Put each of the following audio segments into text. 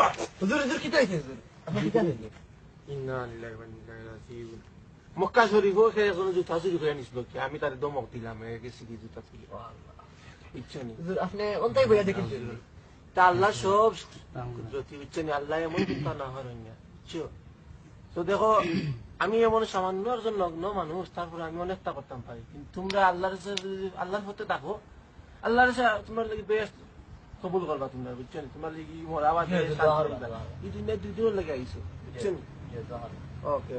আকবার হুজুর হুজুর কি তাইছে হুজুর আপনি কি জানেন ইন্না লিল্লাহি ওয়া ইন্না ইলাইহি রাজিউন মক্কা শরীফও সে এখন জুতা চুরি করে নিছিল কি আমি তার দমক দিলাম এ গেছি কি জুতা চুরি ইচ্ছা নেই হুজুর আপনি অন্তাই বইয়া দেখেন তা আল্লাহ সব কুদরতি ইচ্ছা নেই আল্লাহ এমন চিন্তা না হরেন না তো দেখো আমি এমন সামান্য একজন নগ্ন মানুষ তারপরে আমি অনেকটা করতাম পারি কিন্তু তোমরা আল্লাহর আল্লাহর হতে থাকো আল্লাহর সাথে তোমার লাগি বেস্ট কবুল করবা তোমরা বুঝছ? নি? তোমার লাগি মরা আওয়াজ হ্যাঁ, দোয়া করবা। এই দুনিয়া দুই দিনের লাগে আইছো বুঝছ? নি? ওকে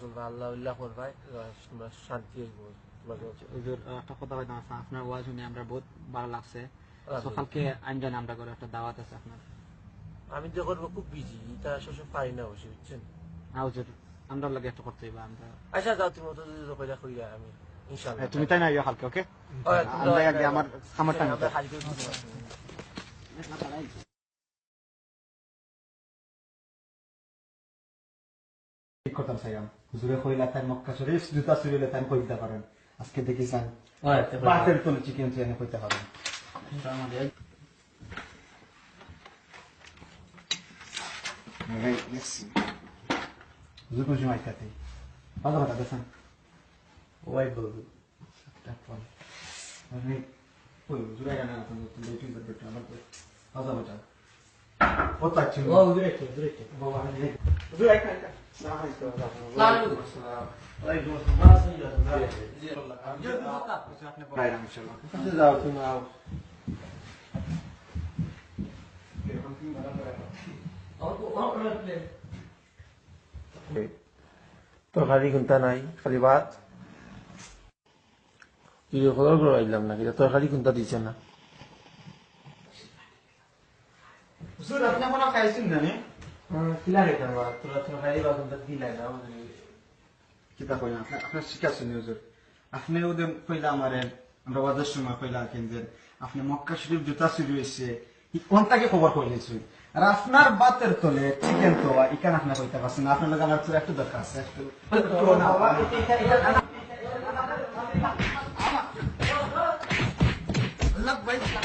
চলবা আল্লাহ উল্লাহ করবাই তোমরা শান্তি। হুজুর একটা কথা আছে আপনার ওয়াজ শুনে আমরা বহুত ভালো লাগছে। সকালকে আনজন আমরা করে একটা দাওয়াত আছে আপনার। আমি তো করব খুব বিজি এটা সবসময় পারি না বুঝছেন? না হুজুর আমরা লাগে একটা করতে হইবা আমরা আচ্ছা যাও তুমি তো যদি কইরা কইরা আমি হ্যাঁ, তুমি তাই না ইয়ে হালকে ওকে আমরা টাইম করতাম সাইয়াম হুজুরে কইলা তাই মক্কা শরীফ জুতা চুরিলে তাই কইতে পারেন আজকে দেখি চান বাতের তোলে চিকেন চিকেন কইতে পারেন হুজুর কোন সময় ভালো কথা দেখেন ওয়াই বলব আমি ওই হুজুরে জানা না তুমি তুমি তুই করবে আমার তো ভালো বাটা কত আছে ও হুজুরে তো হুজুরে তো বাবা আমি হুজুর আইকা আইকা বাইরাম ইনশাআল্লাহ যাও তুমি আও খালি কি খবর করে আইলাম না কিন্তু তরকারি কোনটা দিছে না হুজুর আপনি কোনো খাইছেন না কিলা রেখান বা তোরা তরকারি বা কোনটা দিলাই না কিতা কইলা আপনি আপনি শিখাছেন হুজুর আপনি ওদের কইলা আমারে আমরা ওয়াজের সময় কইলা কেন যে আপনি মক্কা শরীফ জুতা চুরি হয়েছে কোনটাকে খবর আর আপনার বাতের তলে চিকেন তো এখানে আপনি কইতে পারছেন আপনার লগে আমার একটু দরকার আছে একটু Wait,